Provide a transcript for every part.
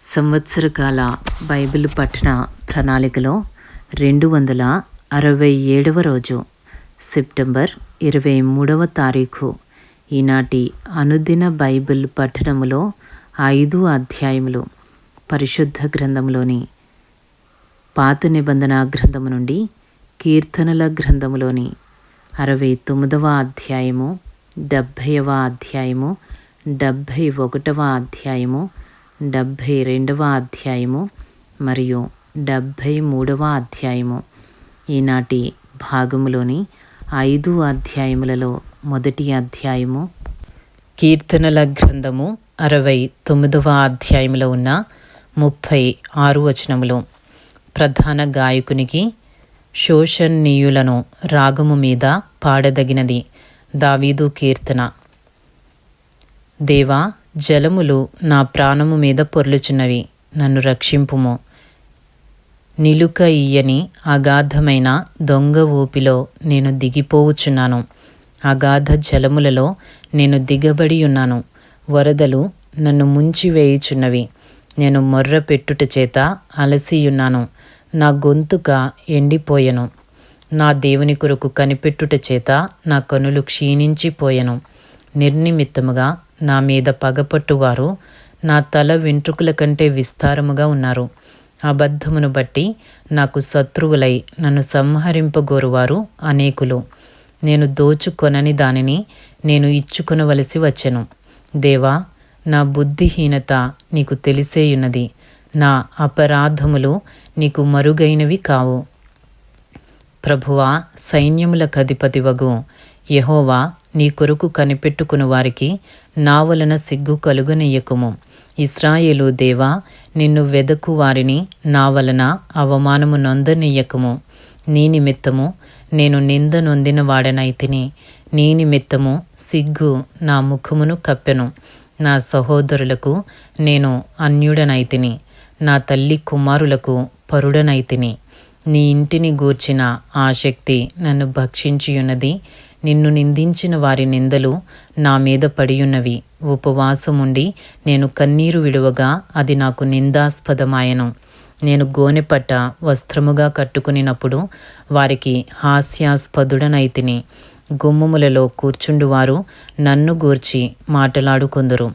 సంవత్సరకాల Bible పఠన ప్రణాళికలో రెండు వందల అరవై ఏడవ రోజు సెప్టెంబర్ ఇరవై మూడవ తారీఖు. ఈనాటి అనుదిన బైబిల్ పఠనములో ఐదు అధ్యాయములు పరిశుద్ధ గ్రంథంలోని పాత నిబంధన గ్రంథము నుండి కీర్తనల గ్రంథములోని అరవై తొమ్మిదవ అధ్యాయము డెబ్భైవ అధ్యాయము డెబ్భై ఒకటవ అధ్యాయము డెబ్భై రెండవ అధ్యాయము మరియు డెబ్భై మూడవ అధ్యాయము. ఈనాటి భాగములోని ఐదు అధ్యాయములలో మొదటి అధ్యాయము కీర్తనల గ్రంథము అరవై తొమ్మిదవ అధ్యాయములో ఉన్న ముప్పై ఆరు వచనములు. ప్రధాన గాయకునికి శోషణీయులను రాగము మీద పాడదగినది దావీదు కీర్తన. దేవా జలములు నా ప్రాణము మీద పొర్లుచున్నవి నన్ను రక్షింపుము. నిలుక ఇయ్యని అగాధమైన దొంగ ఊపిలో నేను దిగిపోవుచున్నాను. అగాధ జలములలో నేను దిగబడి ఉన్నాను వరదలు నన్ను ముంచివేయుచున్నవి. నేను మొర్ర పెట్టుట చేత అలసియున్నాను. నా గొంతుక ఎండిపోయెను. నా దేవుని కొరకు కనిపెట్టుట చేత నా కనులు క్షీణించిపోయెను. నిర్నిమిత్తముగా నా మీద పగపట్టువారు నా తల వెంట్రుకల కంటే విస్తారముగా ఉన్నారు. అబద్ధమును బట్టి నాకు శత్రువులై నన్ను సంహరింపగోరువారు అనేకులు. నేను దోచుకొనని దానిని నేను ఇచ్చుకొనవలసి వచ్చెను. దేవా నా బుద్ధిహీనత నీకు తెలిసేయున్నది. నా అపరాధములు నీకు మరుగైనవి కావు. ప్రభువా సైన్యముల కధిపతివగు యహోవా నీ కొరకు కనిపెట్టుకుని వారికి నా వలన సిగ్గు కలుగనీయకుము. ఇస్రాయేలు దేవా నిన్ను వెదకు వారిని నా వలన అవమానము నొందనీయకుము. నీ నిమిత్తము నేను నింద నొందిన వాడనైతిని. నీ నిమిత్తము సిగ్గు నా ముఖమును కప్పెను. నా సహోదరులకు నేను అన్యుడనైతిని. నా తల్లి కుమారులకు పరుడనైతిని. నీ ఇంటిని గూర్చిన ఆసక్తి నన్ను భక్షించియున్నది. నిన్ను నిందించిన వారి నిందలు నా మీద పడియున్నవి. ఉపవాసముండి నేను కన్నీరు విడువగా అది నాకు నిందాస్పదమాయను. నేను గోనెపట్ట వస్త్రముగా కట్టుకునినప్పుడు వారికి హాస్యాస్పదుడనైతిని. గుమ్మములలో కూర్చుండువారు నన్ను గూర్చి మాటలాడుకొందురు.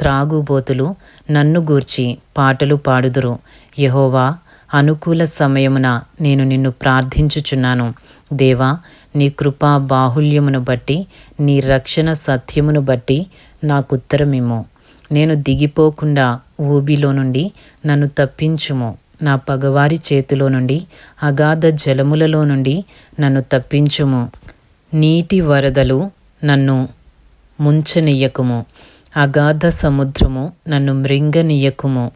త్రాగుబోతులు నన్ను గూర్చి పాటలు పాడుదురు. యహోవా అనుకూల సమయమున నేను నిన్ను ప్రార్థించుచున్నాను. దేవా నీ కృపా బాహుల్యమును బట్టి నీ రక్షణ సత్యమును బట్టి నాకు ఉత్తరమిమ్ము. నేను దిగిపోకుండా ఊబిలో నుండి నన్ను తప్పించుము. నా పగవారి చేతిలో నుండి అగాధ జలములలో నుండి నన్ను తప్పించుము. నీటి వరదలు నన్ను ముంచనీయకుము. అగాధ సముద్రము నన్ను మృంగనీయకుము.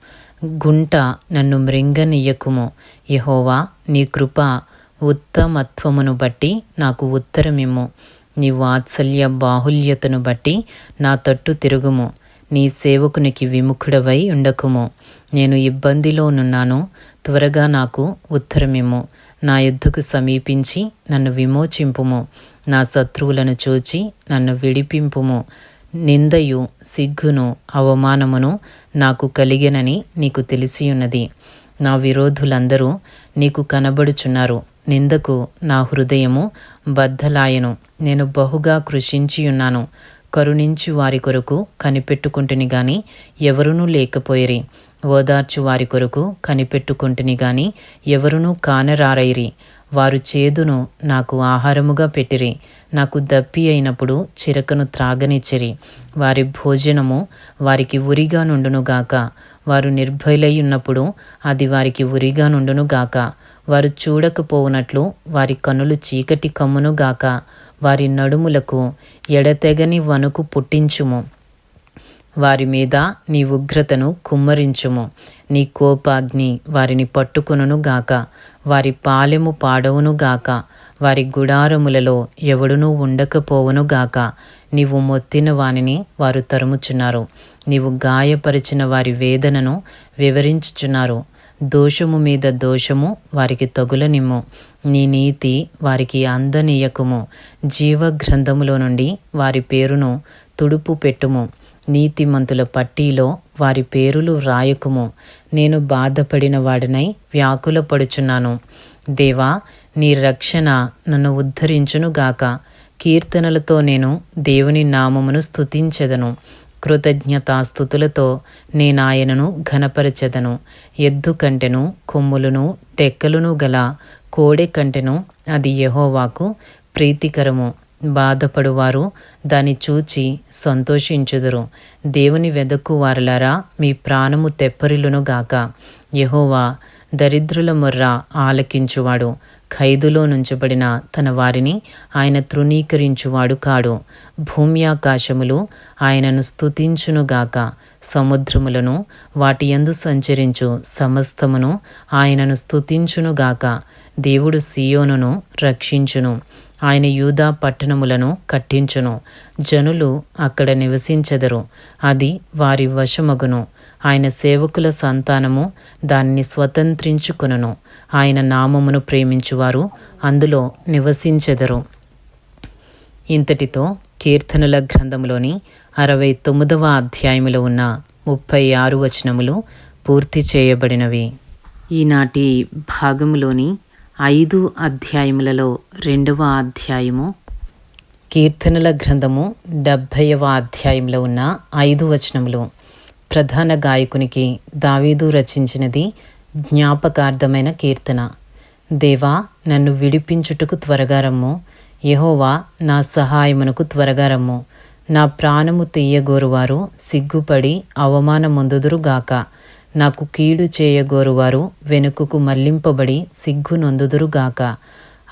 గుంట నన్ను మృంగనీయకుము. యహోవా నీ కృప ఉత్తమత్వమును బట్టి నాకు ఉత్తరమిమ్ము. నీ వాత్సల్య బాహుల్యతను బట్టి నా తట్టు తిరుగుము. నీ సేవకునికి విముఖుడవై ఉండకుము. నేను ఇబ్బందిలోనున్నాను త్వరగా నాకు ఉత్తరమిమ్ము. నా యుద్ధకు సమీపించి నన్ను విమోచింపుము. నా శత్రువులను చూచి నన్ను విడిపింపుము. నిందయు సిగ్గును అవమానమును నాకు కలిగినని నీకు తెలిసియున్నది. నా విరోధులందరూ నీకు కనబడుచున్నారు. నిందకు నా హృదయము బద్దలాయను. నేను బహుగా కృషించియున్నాను. కరుణించు వారి కొరకు కనిపెట్టుకుంటుని గాని ఎవరునూ లేకపోయిరి. ఓదార్చు వారి కొరకు కనిపెట్టుకుంటుని గాని ఎవరునూ కానరారైరి. వారు చేదును నాకు ఆహారముగా పెట్టిరి. నాకు దప్పి అయినప్పుడు చిరకను త్రాగనిచ్చిరి. వారి భోజనము వారికి ఉరిగా నుండునుగాక వారు నిర్భయులై ఉన్నప్పుడు అది వారికి ఉరిగా నుండునుగాక వారు చూడకపోవునట్లు వారి కనులు చీకటి కమ్మునుగాక వారి నడుములకు ఎడతెగని వణుకు పుట్టించుము. వారి మీద నీ ఉగ్రతను కుమ్మరించుము. నీ కోపాగ్ని వారిని పట్టుకొనును గాక. వారి పాలెము పాడవును గాక. వారి గుడారములలో ఎవడునూ ఉండకపోవును గాక. నీవు మొత్తిన వానిని వారు తరుముచున్నారు. నీవు గాయపరిచిన వారి వేదనను వివరించుచున్నారు. దోషము మీద దోషము వారికి తగులనిమ్ము. నీ నీతి వారికి అందనీయకుము. జీవ గ్రంథములో నుండి వారి పేరును తుడుపు పెట్టుము. నీతిమంతుల పట్టీలో వారి పేరులు వ్రాయకుము నేను బాధపడిన వాడినై వ్యాకులపడుచున్నాను. దేవా నీ రక్షణ నన్ను ఉద్ధరించునుగాక. కీర్తనలతో నేను దేవుని నామమును స్థుతించెదను కృతజ్ఞతాస్థుతులతో నేనాయనను ఘనపరచెదను. ఎద్దు కంటెను కొమ్ములను టెక్కలును గల కోడె కంటెను అది యహోవాకు ప్రీతికరము. బాధపడువారు. దాన్ని చూచి సంతోషించుదురు. దేవుని వెదకు వారలారా మీ ప్రాణము తెప్పరిలునుగాక గాక. దరిద్రుల మొర్ర ఆలకించువాడు. ఖైదులో నుంచబడిన తన వారిని ఆయన తృణీకరించువాడు కాడు. భూమ్యాకాశములు ఆయనను స్తుతించునుగాక సముద్రములను వాటి యందు సంచరించు సమస్తమును ఆయనను స్తుతించునుగాక దేవుడు సియోనును రక్షించును. ఆయన యూదా పట్టణములను కట్టించును. జనులు అక్కడ నివసించెదరు. అది వారి వశమగును. ఆయన సేవకుల సంతానము దానిని స్వతంత్రించుకొనును. ఆయన నామమును ప్రేమించువారు అందులో నివసించెదరు. ఇంతటితో కీర్తనల గ్రంథంలోని అరవై తొమ్మిదవ అధ్యాయములో ఉన్న ముప్పై ఆరు వచనములు పూర్తి చేయబడినవి. ఈనాటి భాగములోని ఐదు అధ్యాయములలో రెండవ అధ్యాయము. కీర్తనల గ్రంథము డెబ్భైవ అధ్యాయంలో ఉన్న ఐదు వచనములు. ప్రధాన గాయకునికి దావీదు రచించినది జ్ఞాపకార్థమైన కీర్తన. దేవా నన్ను విడిపించుటకు త్వరగా రమ్ము. యహోవా నా సహాయమునకు త్వరగా రమ్ము. నా ప్రాణము తీయగోరువారు సిగ్గుపడి అవమానమొందుదురుగాక. నాకు కీడు చేయగోరువారు వెనుకకు మళ్ళింపబడి సిగ్గు నొందుదురుగాక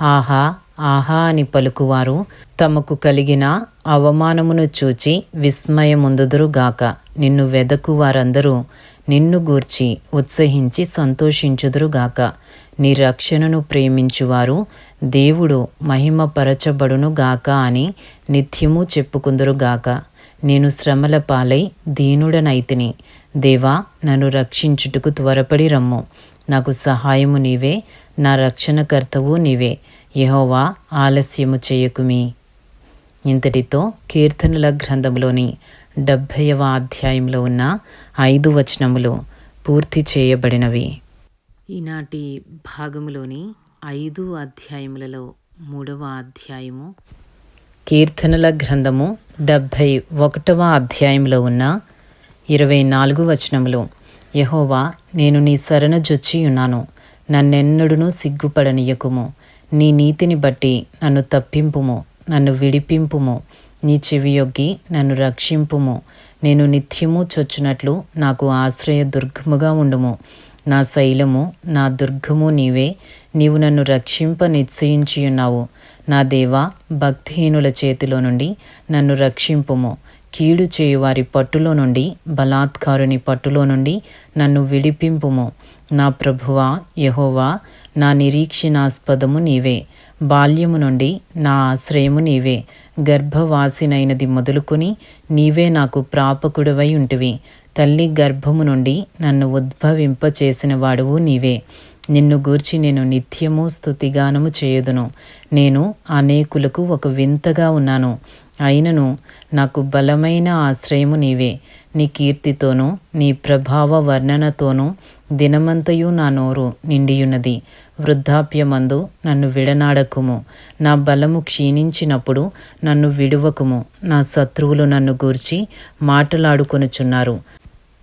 ఆహా ఆహా అని పలుకువారు తమకు కలిగిన అవమానమును చూచి విస్మయముందుదురుగాక. నిన్ను వెదకు వారందరూ నిన్ను గూర్చి ఉత్సహించి సంతోషించుదురుగాక. నీ రక్షణను ప్రేమించువారు దేవుడు మహిమపరచబడునుగాక అని నిత్యము చెప్పుకుందురుగాక. నేను శ్రమల పాలై దీనుడనైతిని. దేవా నన్ను రక్షించుటకు త్వరపడి రమ్ము. నాకు సహాయము నీవే నా రక్షణకర్తవు నీవే. యహోవా ఆలస్యము చేయకుమి. ఇంతటితో కీర్తనల గ్రంథంలోని డెబ్భైవ అధ్యాయంలో ఉన్న ఐదు వచనములు పూర్తి చేయబడినవి. ఈనాటి భాగములోని ఐదు అధ్యాయములలో మూడవ అధ్యాయము కీర్తనల గ్రంథము డెబ్భై ఒకటవ అధ్యాయంలో ఉన్న ఇరవై నాలుగు వచనములు. యహోవా నేను నీ శరణ జొచ్చియున్నాను. నన్నెన్నడునూ నన్నెన్నడును నీ నీతిని బట్టి నన్ను తప్పింపుము నన్ను విడిపింపుము. నీ చెవియొగ్గి నన్ను రక్షింపుము. నేను నిత్యము చొచ్చునట్లు నాకు ఆశ్రయ దుర్గముగా ఉండుము. నా శైలము నా దుర్గము నీవే. నీవు నన్ను రక్షింప నిశ్చయించి ఉన్నావు నా దేవా భక్తిహీనుల చేతిలో నుండి నన్ను రక్షింపుము. కీడు చేయువారి పట్టులో నుండి బలాత్కారుని పట్టులో నుండి నన్ను విడిపింపుము. నా ప్రభువా యహోవా నా నిరీక్షణాస్పదము నీవే. బాల్యము నుండి నా ఆశ్రయము నీవే. గర్భవాసినైనది మొదలుకొని నీవే నాకు ప్రాపకుడవై ఉంటివి. తల్లి గర్భము నుండి నన్ను ఉద్భవింప చేసిన వాడువు నీవే. నిన్ను గూర్చి నేను నిత్యము స్థుతిగానము చేయుదును. నేను అనేకులకు ఒక వింతగా ఉన్నాను. అయినను నాకు బలమైన ఆశ్రయము నీవే. నీ కీర్తితోనూ నీ ప్రభావ వర్ణనతోనూ దినమంతయు నా నోరు నిండియున్నది. వృద్ధాప్యమందు నన్ను విడనాడకుము. నా బలము క్షీణించినప్పుడు నన్ను విడువకుము. నా శత్రువులు నన్ను గూర్చి మాటలాడుకొనుచున్నారు.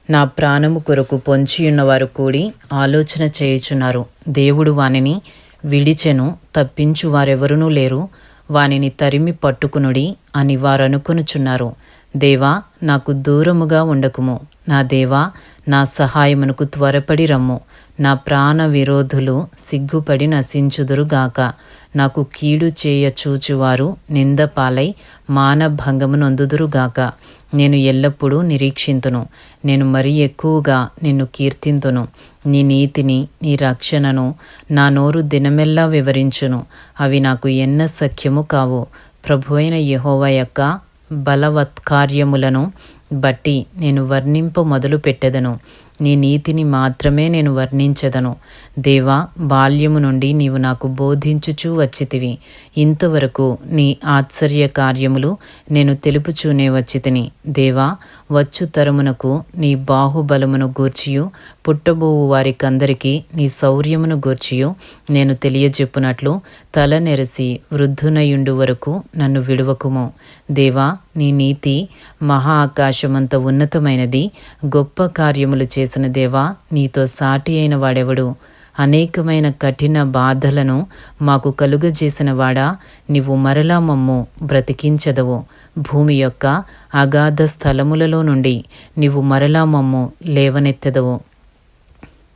నా ప్రాణము కొరకు పొంచియున్నవారు కూడి ఆలోచన చేయుచున్నారు. దేవుడు వానిని విడిచెను తప్పించు వారెవరునూ లేరు. వానిని తరిమి పట్టుకునుడి అని వారనుకొనుచున్నారు. దేవా నాకు దూరముగా ఉండకుము. నా దేవా నా సహాయమునకు త్వరపడి రమ్ము. నా ప్రాణ విరోధులు సిగ్గుపడి నశించుదురుగాక నాకు కీడు చేయ చూచువారు నిందపాలై మానభంగమునొందుదురుగాక నేను ఎల్లప్పుడూ నిరీక్షింతును. నేను మరీ ఎక్కువగా నిన్ను కీర్తింతును. నీ నీతిని నీ రక్షణను నా నోరు దినమెల్లా వివరించును. అవి నాకు ఎన్న సఖ్యము కావు. ప్రభువైన యహోవ యొక్క బలవత్కార్యములను బట్టి నేను వర్ణింప మొదలు పెట్టెదను నీ నీతిని మాత్రమే నేను వర్ణించదను. దేవా బాల్యము నుండి నీవు నాకు బోధించుచూ వచ్చితివి. ఇంతవరకు నీ ఆశ్చర్య కార్యములు నేను తెలుపుచూనే వచ్చితిని. దేవా వచ్చు తరమునకు నీ బాహుబలమును గూర్చియు పుట్టబోవు వారికందరికీ నీ శౌర్యమును గూర్చియు నేను తెలియజెప్పునట్లు తల నెరసి వృద్ధునయుండు వరకు నన్ను విడువకుము. దేవా నీ నీతి మహా ఆకాశమంత ఉన్నతమైనది గొప్ప కార్యములు చేసిన దేవా నీతో సాటి అయిన వాడెవడు? అనేకమైన కఠిన బాధలను మాకు కలుగజేసిన వాడా నీవు మరలా మమ్ము బ్రతికించదవు. భూమి యొక్క అగాధ స్థలములలో నుండి నీవు మరలా మమ్ము లేవనెత్తదవు.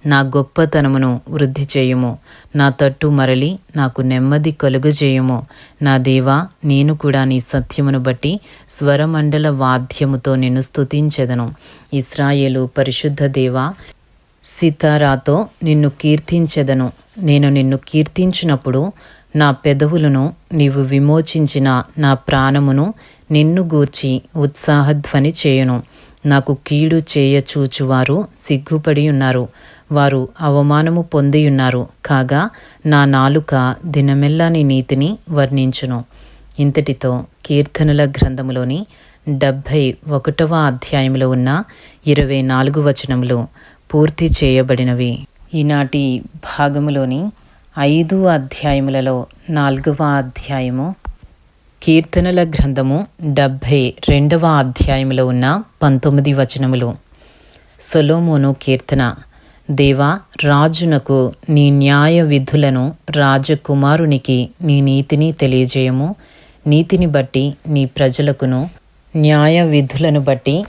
నా గొప్పతనమును వృద్ధి చేయుము. నా తట్టు మరలి నాకు నెమ్మది కలుగజేయుము నా దేవా నేను కూడా నీ సత్యమును బట్టి స్వరమండల వాద్యముతో నిన్ను స్తుతించెదను. ఇస్రాయేలు పరిశుద్ధ దేవా సితారాతో నిన్ను కీర్తించెదను. నేను నిన్ను కీర్తించినప్పుడు నా పెదవులను నీవు విమోచించిన నా ప్రాణమును నిన్ను గూర్చి ఉత్సాహధ్వని చేయను. నాకు కీడు చేయచూచువారు సిగ్గుపడి ఉన్నారు. వారు అవమానము పొందియున్నారు. కాగా నా నాలుక దినమెల్లాని నీతిని వర్ణించును. ఇంతటితో కీర్తనల గ్రంథములోని డెబ్భై ఒకటవ అధ్యాయంలో ఉన్న ఇరవై నాలుగు వచనములు పూర్తి చేయబడినవి. ఈనాటి భాగములోని ఐదు అధ్యాయములలో నాలుగవ అధ్యాయము కీర్తనల గ్రంథము డెబ్భై రెండవ అధ్యాయములో ఉన్న పంతొమ్మిది వచనములు. సొలోమోను కీర్తన దేవా రాజునకు నీ న్యాయ విధులను రాజకుమారునికి నీ నీతిని తెలియజేయము. నీతిని బట్టి నీ ప్రజలకును న్యాయ విధులను బట్టి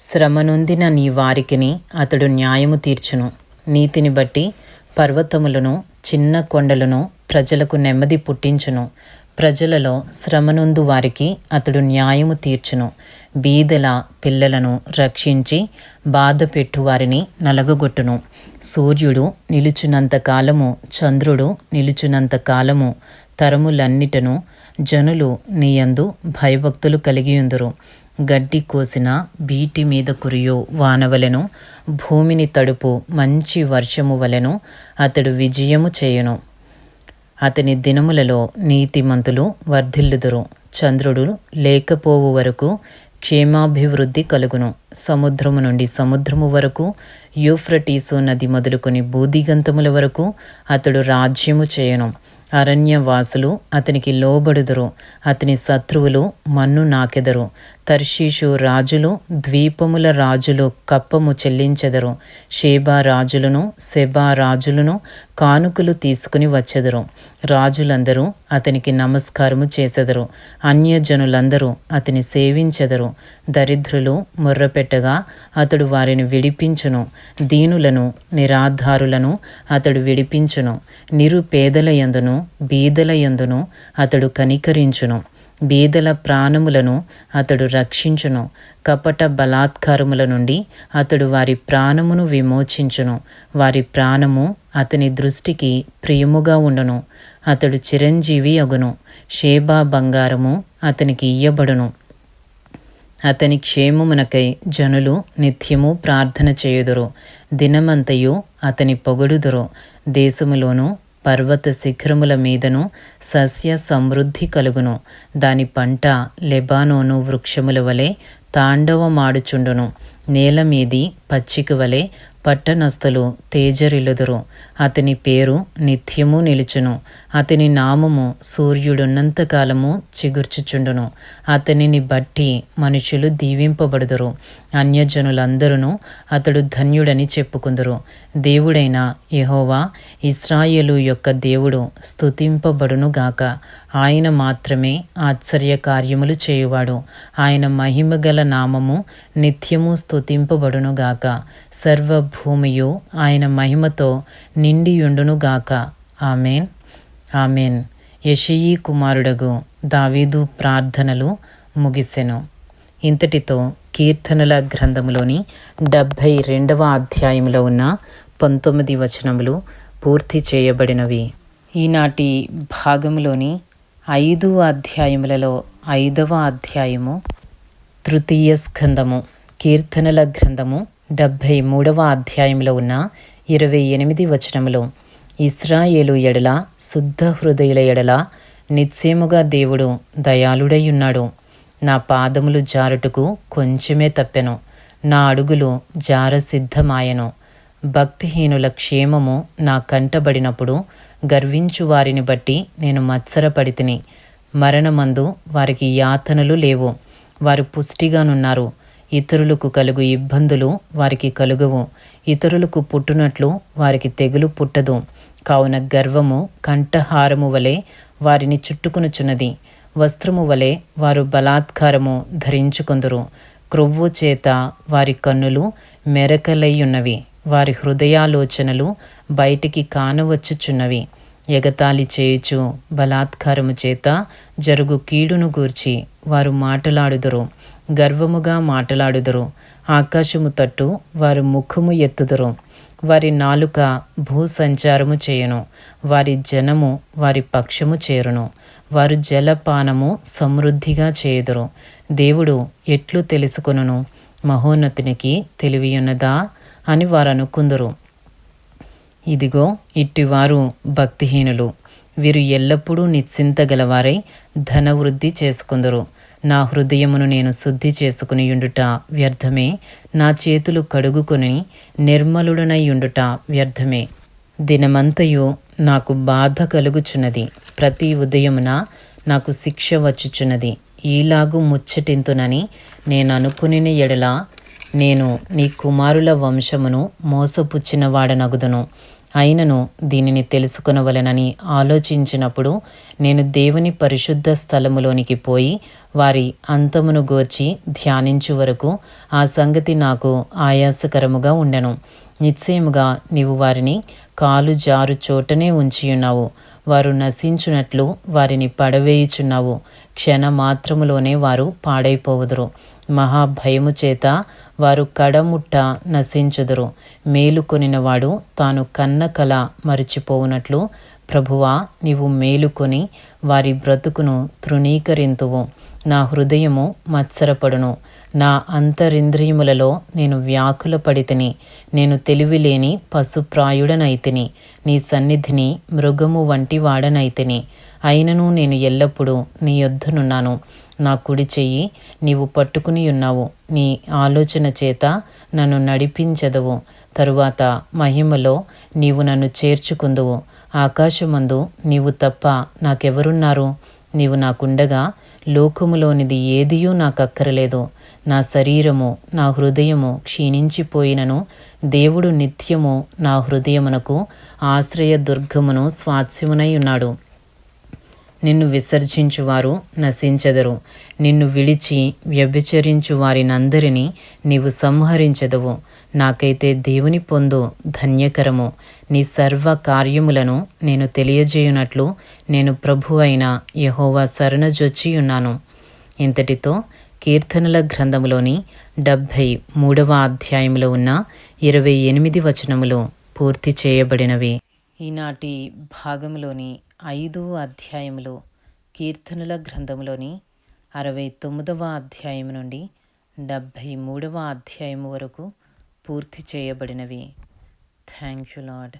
శ్రమనొందిన నీ వారికిని అతడు న్యాయము తీర్చును. నీతిని బట్టి పర్వతములను చిన్న కొండలను ప్రజలకు నెమ్మది పుట్టించును. ప్రజలలో శ్రమనుందు వారికి అతడు న్యాయము తీర్చును. బీదల పిల్లలను రక్షించి బాధ పెట్టువారిని నలగగొట్టును. సూర్యుడు నిలుచునంత కాలము చంద్రుడు నిలుచునంత కాలము తరములన్నిటను జనులు నీయందు భయభక్తులు కలిగియుందురు. గడ్డి కోసిన బీటి మీద కురియో వానవలెను భూమిని తడుపు మంచి వర్షము వలెను అతడు విజయము చేయును. అతని దినములలో నీతిమంతులు వర్ధిల్లుదురు. చంద్రుడు లేకపోవు వరకు క్షేమాభివృద్ధి కలుగును. సముద్రము నుండి సముద్రము వరకు యూఫ్రటీసు నది మొదలుకొని బూదిగంతముల వరకు అతడు రాజ్యము చేయను. అరణ్యవాసులు అతనికి లోబడుదురు. అతని శత్రువులు మన్ను నాకెదరు. తర్షీషు రాజులు ద్వీపముల రాజులు కప్పము చెల్లించెదరు. షేబా రాజులను సెబా రాజులను కానుకలు తీసుకుని వచ్చెదరు. రాజులందరూ అతనికి నమస్కారము చేసెదరు. అన్యజనులందరూ అతని సేవించెదరు. దరిద్రులు మొర్రపెట్టగా అతడు వారిని విడిపించును. దీనులను నిరాధారులను అతడు విడిపించును. నిరుపేదల యందును బీదల యందును అతడు కనికరించును. బీదల ప్రాణములను అతడు రక్షించును. కపట బలాత్కారముల నుండి అతడు వారి ప్రాణమును విమోచించును. వారి ప్రాణము అతని దృష్టికి ప్రియముగా ఉండును. అతడు చిరంజీవి అగును. షేబా బంగారము అతనికి ఇయ్యబడును. అతని క్షేమమునకై జనులు నిత్యము ప్రార్థన చేయుదురు. దినమంతయు అతని పొగడుదురు. దేశములోనూ పర్వత శిఖరముల మీదను సస్య సమృద్ధి కలుగును. దాని పంట లెబానోను వృక్షముల వలె తాండవమాడుచుండును. నేల మీది పచ్చిక వలె పట్టణస్థులు తేజరిల్లుదురు అతని పేరు నిత్యము నిలుచును. అతని నామము సూర్యుడున్నంతకాలము చిగుర్చుచుండును. అతనిని బట్టి మనుషులు దీవింపబడుదురు. అన్యజనులందరూ అతడు ధన్యుడని చెప్పుకుందురు. దేవుడైన యహోవా ఇస్రాయేలు యొక్క దేవుడు స్తుతింపబడునుగాక. ఆయన మాత్రమే ఆశ్చర్య కార్యములు చేయువాడు. ఆయన మహిమగల నామము నిత్యము స్తుతింపబడునుగాక సర్వభూమియు ఆయన మహిమతో నిండియుండునుగాక. ఆమెన్. ఆమెన్. యషయీ కుమారుడగు దావీదు ప్రార్థనలు ముగిసెను. ఇంతటితో కీర్తనల గ్రంథములోని డెబ్భై రెండవ అధ్యాయంలో ఉన్న పంతొమ్మిది వచనములు పూర్తి చేయబడినవి. ఈనాటి భాగంలోని ఐదు అధ్యాయములలో ఐదవ అధ్యాయము తృతీయ స్కందము. కీర్తనల గ్రంథము డెబ్భై మూడవ అధ్యాయంలో ఉన్న ఇరవై ఎనిమిది వచనములో. ఇస్రాయేలు ఎడల శుద్ధ హృదయుల ఎడల నిశ్చయముగా దేవుడు దయాళుడయ్యున్నాడు. నా పాదములు జారుటకు కొంచెమే తప్పెను. నా అడుగులు జారసిద్ధమాయను. భక్తిహీనుల క్షేమము నా కంటబడినప్పుడు గర్వించు వారిని బట్టి నేను మత్సరపడితిని. మరణమందు వారికి యాతనలు లేవు. వారు పుష్టిగానున్నారు. ఇతరులకు కలుగు ఇబ్బందులు వారికి కలుగవు. ఇతరులకు పుట్టునట్లు వారికి తెగులు పుట్టదు. కావున గర్వము కంఠహారము వలె వారిని చుట్టుకునుచున్నది. వస్త్రము వలె వారు బలాత్కారము ధరించుకొందురు. క్రొవ్వు చేత వారి కన్నులు మెరకలయ్యున్నవి. వారి హృదయాలోచనలు బయటికి కానవచ్చుచున్నవి. ఎగతాళి చేయుచు బలాత్కారము చేత జరుగు కీడును గూర్చి వారు మాటలాడుదురు. గర్వముగా మాటలాడుదురు. ఆకాశము తట్టు వారు ముఖము ఎత్తుదురు. వారి నాలుక భూ సంచారము చేయును. వారి జనము వారి పక్షము చేరును. వారు జలపానము సమృద్ధిగా చేయుదురు. దేవుడు ఎట్లు తెలుసుకొనును? మహోన్నతునికి తెలివియున్నదా? అని వారు అనుకుందరు. ఇదిగో ఇట్టివారు భక్తిహీనులు. వీరు ఎల్లప్పుడూ నిశ్చింతగలవారై ధనవృద్ధి చేసుకుందరు. నా హృదయమును నేను శుద్ధి చేసుకునియుండుట వ్యర్థమే. నా చేతులు కడుగుకొని నిర్మలుడనయుండుట వ్యర్థమే. దినమంతయు నాకు బాధ కలుగుచున్నది. ప్రతి ఉదయమున నాకు శిక్ష వచ్చుచున్నది. ఈలాగు ముచ్చటింతునని నేను అనుకుని ఎడల నేను నీ కుమారుల వంశమును మోసపుచ్చినవాడనగుదును. అయినను దీనిని తెలుసుకునవలెనని ఆలోచించినప్పుడు నేను దేవుని పరిశుద్ధ స్థలములోనికి పోయి వారి అంతమును గోర్చి ధ్యానించు వరకు ఆ సంగతి నాకు ఆయాసకరముగా ఉండెను. నిశ్చయముగా నీవు వారిని కాలు జారు చోటనే ఉంచియున్నావు. వారు నశించునట్లు వారిని పడవేయుచున్నావు. క్షణ మాత్రములోనే వారు పాడైపోవుదురు. మహాభయము చేత వారు కడముట్ట నశించుదురు. మేలుకొనినవాడు తాను కన్న కల మరిచిపోవునట్లు ప్రభువా నీవు మేలుకొని వారి బ్రతుకును తృణీకరింతువు. నా హృదయము మత్సరపడును. నా అంతరింద్రియములలో నేను వ్యాకుల పడితిని నేను తెలివిలేని పశుప్రాయుడనైతిని. నీ సన్నిధిని మృగము వంటి వాడనైతిని. అయినను నేను ఎల్లప్పుడూ నీ యొద్ధనున్నాను. నా కుడి చెయ్యి నీవు పట్టుకుని ఉన్నావు. నీ ఆలోచన చేత నన్ను నడిపించదవు. తరువాత మహిమలో నీవు నన్ను చేర్చుకుందువు. ఆకాశమందు నీవు తప్ప నాకెవరున్నారు? నీవు నాకుండగా లోకములోనిది ఏదియూ నాకక్కరలేదు. నా శరీరము నా హృదయము క్షీణించిపోయినను దేవుడు నిత్యము నా హృదయమునకు ఆశ్రయ దుర్గమును స్వాస్యమునై ఉన్నాడు. నిన్ను విసర్జించువారు నశించెదరు. నిన్ను విడిచి వ్యభిచరించు వారినందరినీ నీవు సంహరించెదవు. నాకైతే దేవుని పొందు ధన్యకరము. నీ సర్వ కార్యములను నేను తెలియజేయునట్లు నేను ప్రభువైన యహోవా శరణజొచ్చి ఉన్నాను ఇంతటితో కీర్తనల గ్రంథములోని డెబ్భై మూడవ అధ్యాయంలో ఉన్న ఇరవై ఎనిమిది వచనములు పూర్తి చేయబడినవి. ఈనాటి భాగంలోని ఐదో అధ్యాయంలో కీర్తనల గ్రంథంలోని అరవై తొమ్మిదవ అధ్యాయం నుండి డెబ్భై మూడవ అధ్యాయం వరకు పూర్తి చేయబడినవి. Thank you lord